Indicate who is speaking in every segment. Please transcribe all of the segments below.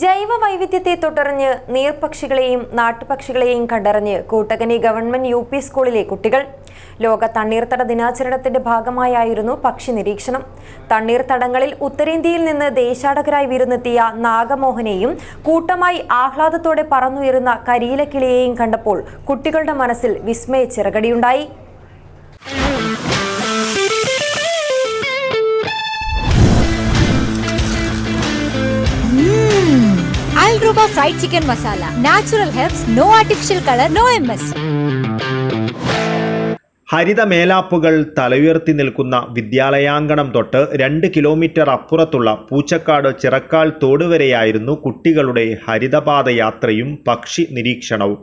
Speaker 1: ജൈവ വൈവിധ്യത്തെ തുടർന്ന് നീർപക്ഷികളെയും നാട്ടുപക്ഷികളെയും കണ്ടറിഞ്ഞ് കൂട്ടകനി ഗവൺമെന്റ് യു പി സ്കൂളിലെ കുട്ടികൾ. ലോക തണ്ണീർത്തട ദിനാചരണത്തിന്റെ ഭാഗമായായിരുന്നു പക്ഷി നിരീക്ഷണം. തണ്ണീർത്തടങ്ങളിൽ ഉത്തരേന്ത്യയിൽ നിന്ന് ദേശാടകരായി വിരുന്നെത്തിയ നാഗമോഹനെയും കൂട്ടമായി ആഹ്ലാദത്തോടെ പറന്നുയരുന്ന കരിയിലക്കിളിയെയും കണ്ടപ്പോൾ കുട്ടികളുടെ മനസ്സിൽ വിസ്മയ ചിറകടിയുണ്ടായി.
Speaker 2: Al fried chicken masala natural herbs no artificial colour no M S
Speaker 3: ഹരിത മേലാപ്പുകൾ തലയുയർത്തി നിൽക്കുന്ന വിദ്യാലയാങ്കണം തൊട്ട് രണ്ട് കിലോമീറ്റർ അപ്പുറത്തുള്ള പൂച്ചക്കാട് ചിറക്കാൽ തോട് വരെയായിരുന്നു കുട്ടികളുടെ ഹരിതപാത യാത്രയും പക്ഷി നിരീക്ഷണവും.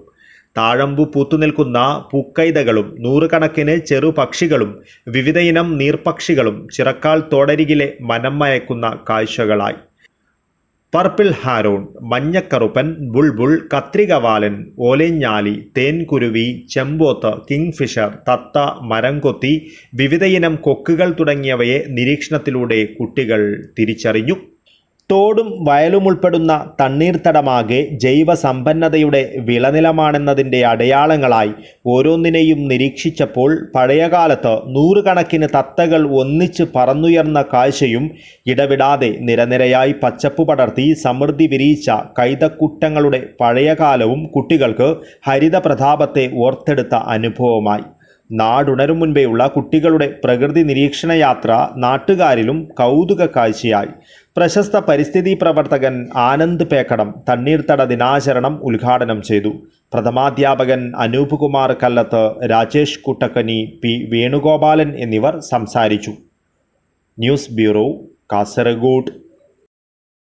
Speaker 3: താഴമ്പു പൂത്തുനിൽക്കുന്ന പൂക്കൈതകളും നൂറുകണക്കിന് ചെറുപക്ഷികളും വിവിധയിനം നീർപക്ഷികളും ചിറക്കാൽ തോടരികിലെ മനം മയക്കുന്ന കാഴ്ചകളായി. പർപ്പിൾ ഹാരോൺ മഞ്ഞക്കറുപ്പൻ ബുൾബുൾ കത്രികവാലൻ ഓലഞ്ഞാലി തേൻകുരുവി ചെമ്പോത്ത് കിങ്ഫിഷർ തത്ത മരംകൊത്തി വിവിധയിനം കൊക്കുകൾ തുടങ്ങിയവയെ നിരീക്ഷണത്തിലൂടെ കുട്ടികൾ തിരിച്ചറിഞ്ഞു. തോടും വയലും ഉൾപ്പെടുന്ന തണ്ണീർത്തടമാകെ ജൈവസമ്പന്നതയുടെ വിളനിലമാണെന്നതിന്റെ അടയാളങ്ങളായി ഓരോന്നിനെയും നിരീക്ഷിച്ചപ്പോൾ പഴയകാലത്ത് നൂറുകണക്കിന് തത്തകൾ ഒന്നിച്ച് പറന്നുയർന്ന കാഴ്ചയും ഇടവിടാതെ നിരനിരയായി പച്ചപ്പ് പടർത്തി സമൃദ്ധി വിരിയിച്ച കൈതക്കുട്ടങ്ങളുടെ പഴയകാലവും കുട്ടികൾക്ക് ഹരിതപ്രതാപത്തെ ഓർത്തെടുത്ത അനുഭവമായി. നാടുണരും മുൻപേയുള്ള കുട്ടികളുടെ പ്രകൃതി നിരീക്ഷണ യാത്ര നാട്ടുകാരിലും കൗതുക കാഴ്ചയായി പ്രശസ്ത പരിസ്ഥിതി പ്രവർത്തകൻ ആനന്ദ് പേക്കടം തണ്ണീർത്തട ദിനാചരണം ഉദ്ഘാടനം ചെയ്തു. പ്രഥമാധ്യാപകൻ അനൂപ് കുമാർ കല്ലത്ത് രാജേഷ് കുട്ടക്കനി പി വേണുഗോപാലൻ എന്നിവർ സംസാരിച്ചു. News bureau Kasaragod.